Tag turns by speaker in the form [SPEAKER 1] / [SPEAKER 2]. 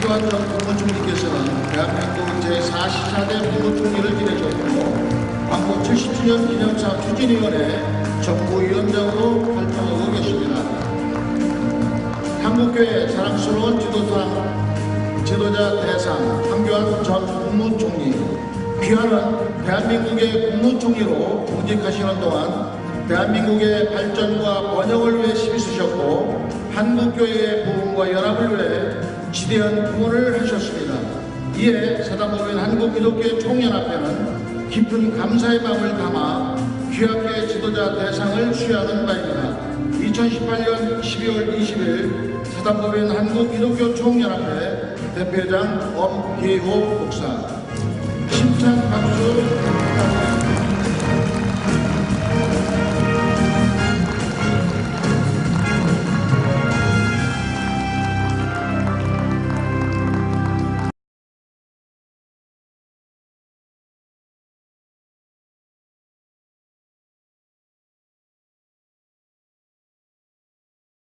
[SPEAKER 1] 황교안 전 국무총리께서는 대한민국 제44대 국무총리를 지내셨고 광복 70주년 기념사 추진위원회 정부위원장으로 활동하고 계십니다. 한국교회 자랑스러운 지도자, 지도자 대상 황교안 전 국무총리 귀하는 대한민국의 국무총리로 공직하시는 동안 대한민국의 발전과 번영을 위해 힘쓰셨고 한국교회의 부흥과 연합을 위해 지대한 구원을 하셨습니다. 이에 사단법인 한국기독교 총연합회는 깊은 감사의 마음을 담아 귀하게 지도자 대상을 수여하는 바입니다. 2018년 12월 20일 사단법인 한국기독교 총연합회 대표장 엄기호 목사 심찬 박수